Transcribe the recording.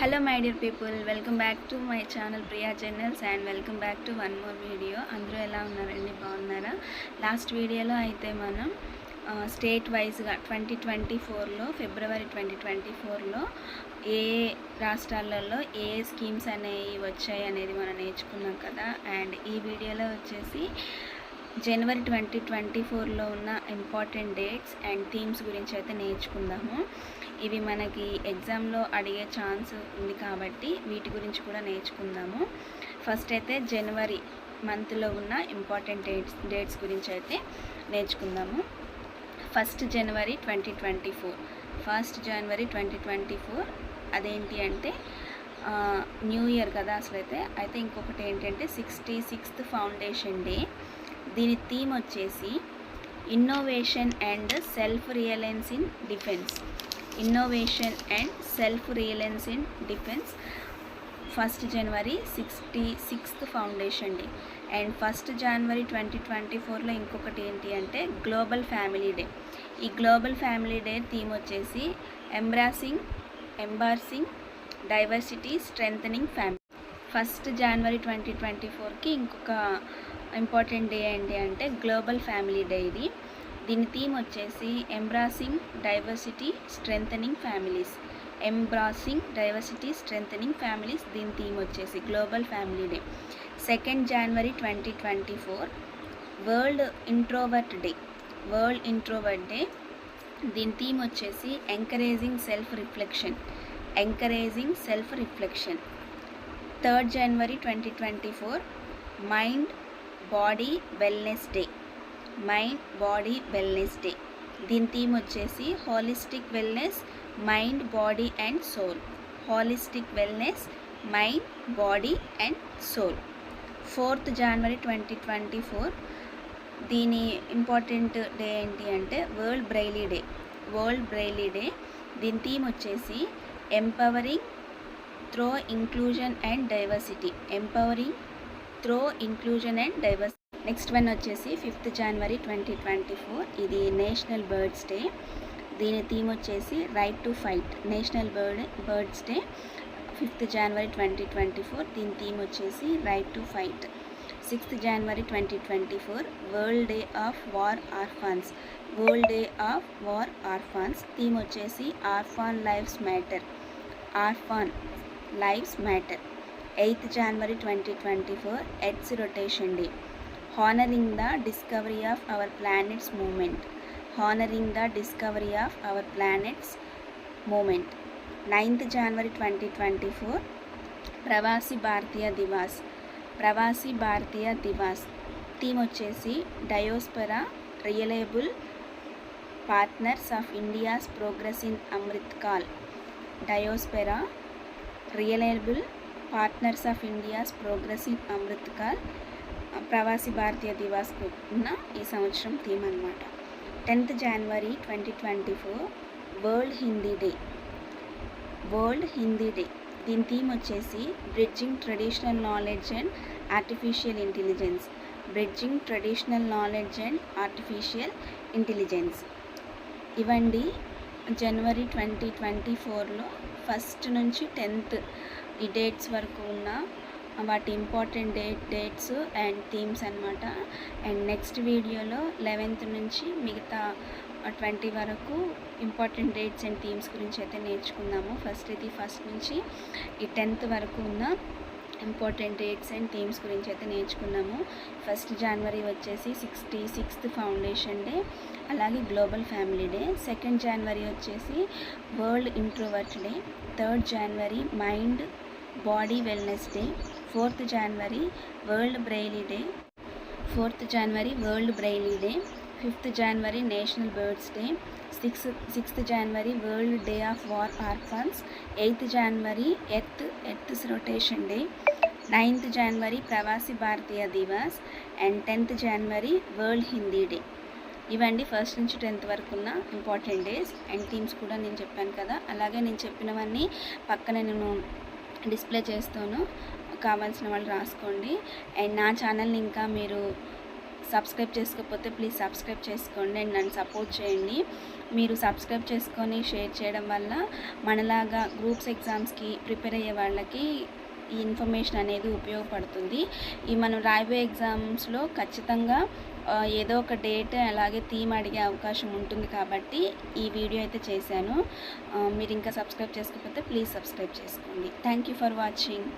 Hello my dear people welcome back to my channel Priya journals and welcome back to one more video అందరూ ఎలా ఉన్నారండి? బాగున్నారా? Last వీడియోలో అయితే మనం స్టేట్ వైజ్గా ట్వంటీ ట్వంటీ ఫోర్లో ఫిబ్రవరి ట్వంటీ ట్వంటీ ఫోర్లో ఏ రాష్ట్రాలలో ఏ స్కీమ్స్ అనేవి వచ్చాయి అనేది మనం నేర్చుకున్నాం కదా. అండ్ ఈ వీడియోలో వచ్చేసి జనవరి ట్వంటీ ట్వంటీ ఫోర్లో ఉన్న ఇంపార్టెంట్ డేట్స్ అండ్ థీమ్స్ గురించి అయితే నేర్చుకుందాము. ఇవి మనకి ఎగ్జామ్లో అడిగే ఛాన్స్ ఉంది కాబట్టి వీటి గురించి కూడా నేర్చుకుందాము. ఫస్ట్ అయితే జనవరి మంత్లో ఉన్న ఇంపార్టెంట్ డేట్స్ డేట్స్ గురించి అయితే నేర్చుకుందాము. First January twenty twenty four. First January twenty twenty four అదేంటి అంటే న్యూ ఇయర్ కదా అసలు అయితే అయితే ఇంకొకటి ఏంటంటే సిక్స్టీ సిక్స్త్ ఫౌండేషన్ డే. దీని థీమ్ వచ్చేసి innovation and self reliance in defence innovation and self reliance in defence first January sixty sixth foundation day and first January twenty twenty ఫోర్లో ఇంకొకటి ఏంటి అంటే గ్లోబల్ ఫ్యామిలీ డే ఈ global family day theme వచ్చేసి embracing embracing diversity strengthening family first January twenty twenty ఫోర్కి ఇంకొక important day ఏంటి అంటే గ్లోబల్ ఫ్యామిలీ డే ఇది. దీని థీమ్ వచ్చేసి embracing diversity strengthening families. Embracing diversity strengthening families దీని థీమ్ వచ్చేసి global family day. Second January twenty twenty four world introvert day. World introvert day. దీని థీమ్ వచ్చేసి encouraging self reflection. Encouraging self reflection. Third January twenty twenty four mind body wellness day. Mind body wellness day. దీని theme వచ్చేసి holistic wellness mind body and soul. Holistic wellness mind body and soul. Fourth January twenty twenty four దీని important day ఏంటి అంటే world Braille day. World Braille day. దీని theme వచ్చేసి empowering through inclusion and diversity. Empowering through inclusion and diversity next one వచ్చేసి fifth January twenty twenty four. ఇది national birds day. దీని theme వచ్చేసి right to fight. National bird birds day fifth January twenty twenty four. దీని theme వచ్చేసి right to fight. Sixth January twenty twenty four. World day of war orphans. World day of war orphans. Theme వచ్చేసి orphan lives matter. Orphan lives matter. Eighth January twenty twenty four earth's rotation day honouring the discovery of our planet's movement honouring the discovery of our planet's movement ninth January twenty twenty four Pravasi Bharatiya Divas Pravasi Bharatiya Divas theme వచ్చేసి diaspora reliable partners of India's progress in Amrit Kaal diaspora reliable partners of India's progressive Amrit Kaal Amrit Kaal Pravasi Bharatiya Divas ఉన్న ఈ సంవత్సరం theme అనమాట tenth January twenty twenty four world Hindi day world Hindi day దీని theme వచ్చేసి bridging traditional knowledge and artificial intelligence bridging traditional knowledge and artificial intelligence ఇవండి జనవరి twenty twenty ఫోర్లో first నుంచి tenth ఈ డేట్స్ వరకు ఉన్న వాటి important date dates and themes అనమాట అండ్ నెక్స్ట్ వీడియోలో లెవెన్త్ నుంచి మిగతా ట్వంటీ వరకు ఇంపార్టెంట్ డేట్స్ అండ్ థీమ్స్ గురించి అయితే నేర్చుకుందాము. ఫస్ట్ ఇది ఫస్ట్ నుంచి ఈ టెన్త్ వరకు ఉన్న ఇంపార్టెంట్ డేట్స్ అండ్ థీమ్స్ గురించి అయితే నేర్చుకున్నాము ఫస్ట్ జనవరి వచ్చేసి సిక్స్టీ సిక్స్త్ ఫౌండేషన్ డే అలాగే global family day. Second January వచ్చేసి world introvert day. Third January mind body wellness day fourth January world Braille day fourth January world Braille day fifth January national birds day six sixth January world day of war orphans eighth January earth earth's rotation day ninth January Pravasi Bharatiya Divas and tenth January world Hindi day. ఇవండి first నుంచి tenth వరకు ఉన్న important days and themes కూడా నేను చెప్పాను కదా. అలాగే నేను చెప్పినవన్నీ పక్కన నేను డిస్ప్లే చేస్తాను. కావాల్సిన వాళ్ళు రాసుకోండి. అండ్ నా ఛానల్ని ఇంకా మీరు సబ్స్క్రైబ్ చేసుకోకపోతే ప్లీజ్ సబ్స్క్రైబ్ చేసుకోండి. అండ్ నన్ను సపోర్ట్ చేయండి. మీరు సబ్స్క్రైబ్ చేసుకొని షేర్ చేయడం వల్ల మనలాగా గ్రూప్స్ ఎగ్జామ్స్కి ప్రిపేర్ అయ్యే వాళ్ళకి ఈ ఇన్ఫర్మేషన్ అనేది ఉపయోగపడుతుంది. ఈ మనం రాయబోయే ఎగ్జామ్స్లో ఖచ్చితంగా ఏదో ఒక డేట్ అలాగే థీమ్ అడిగే అవకాశం ఉంటుంది కాబట్టి ఈ వీడియో అయితే చేశాను. మీరు ఇంకా సబ్స్క్రైబ్ చేసుకోకపోతే ప్లీజ్ సబ్స్క్రైబ్ చేసుకోండి. Thank you for watching